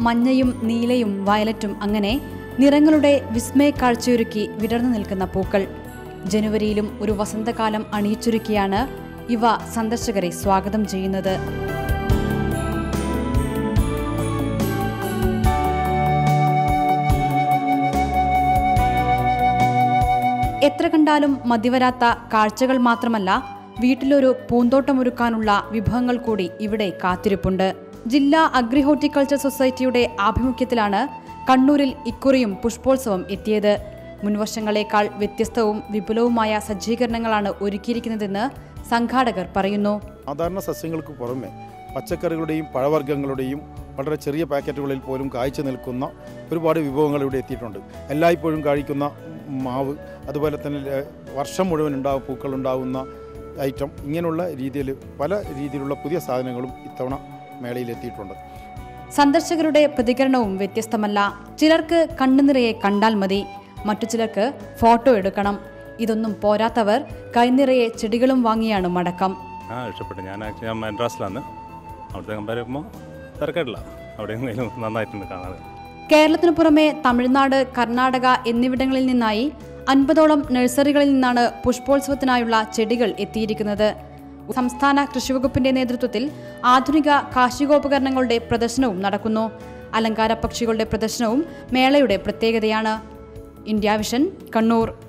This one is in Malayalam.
മഞ്ഞയും നീലയും വയലറ്റും അങ്ങനെ നിറങ്ങളുടെ വിസ്മയ കാഴ്ചയൊരുക്കി വിടർന്നു നിൽക്കുന്ന പൂക്കൾ. ജനുവരിയിലും ഒരു വസന്തകാലം അണിയിച്ചൊരുക്കിയാണ് ഇവ സന്ദർശകരെ സ്വാഗതം ചെയ്യുന്നത്. എത്ര കണ്ടാലും മതിവരാത്ത കാഴ്ചകൾ മാത്രമല്ല വീട്ടിലൊരു പൂന്തോട്ടമൊരുക്കാനുള്ള വിഭവങ്ങൾ കൂടി ഇവിടെ കാത്തിരിപ്പുണ്ട്. ജില്ലാ അഗ്രി ഹോർട്ടിക്കൾച്ചർ സൊസൈറ്റിയുടെ ആഭിമുഖ്യത്തിലാണ് കണ്ണൂരിൽ ഇക്കുറിയും പുഷ്പോത്സവം എത്തിയത്. മുൻവർഷങ്ങളേക്കാൾ വ്യത്യസ്തവും വിപുലവുമായ സജ്ജീകരണങ്ങളാണ് ഒരുക്കിയിരിക്കുന്നതെന്ന് സംഘാടകർ പറയുന്നു. സാധാരണ സസ്യങ്ങൾക്ക് പുറമെ പച്ചക്കറികളുടെയും പഴവർഗങ്ങളുടെയും വളരെ ചെറിയ പാക്കറ്റുകളിൽ പോലും കായ്ച്ചു നിൽക്കുന്ന ഒരുപാട് വിഭവങ്ങൾ ഇവിടെ എത്തിയിട്ടുണ്ട്. എല്ലായ്പ്പോഴും കഴിക്കുന്ന മാവ് അതുപോലെ തന്നെ വർഷം മുഴുവൻ ഉണ്ടാവും പൂക്കൾ ഉണ്ടാവുന്ന ഐറ്റം ഇങ്ങനെയുള്ള രീതിയിൽ പല രീതിയിലുള്ള പുതിയ സാധനങ്ങളും ഇത്തവണ മേളയിൽ എത്തിയിട്ടുണ്ട് സന്ദർശകരുടെ പ്രതികരണവും വ്യത്യസ്തമല്ല. ചിലർക്ക് കണ്ണുനിറയെ കണ്ടാൽ മതി മറ്റു ചിലർക്ക് ഫോട്ടോ എടുക്കണം. ഇതൊന്നും പോരാത്തവർ കൈനിറയെ ചെടികളും വാങ്ങിയാണ് മടക്കം. ആ ഇഷ്ടപ്പെട്ടു. ഞാൻ ആക്ച്വലി ഞാൻ മദ്രാസിലാണ്. അവിടുത്തെ കമ്പയർ ചെയ്യുമ്പോൾ തിരക്കായിട്ടില്ല അവിടെ എന്തെങ്കിലും നന്നായിട്ടുണ്ട് കാണാൻ. കേരളത്തിനു പുറമെ തമിഴ്നാട് കർണാടക എന്നിവിടങ്ങളിൽ നിന്നായി അൻപതോളം നഴ്സറികളിൽ നിന്നാണ് പുഷ്പോത്സവത്തിനായുള്ള ചെടികൾ എത്തിയിരിക്കുന്നത്. സംസ്ഥാന കൃഷിവകുപ്പിന്റെ നേതൃത്വത്തിൽ ആധുനിക കാർഷികോപകരണങ്ങളുടെ പ്രദർശനവും നടക്കുന്നു. അലങ്കാര പക്ഷികളുടെ പ്രദർശനവും മേളയുടെ പ്രത്യേകതയാണ്. India Vision Kannur.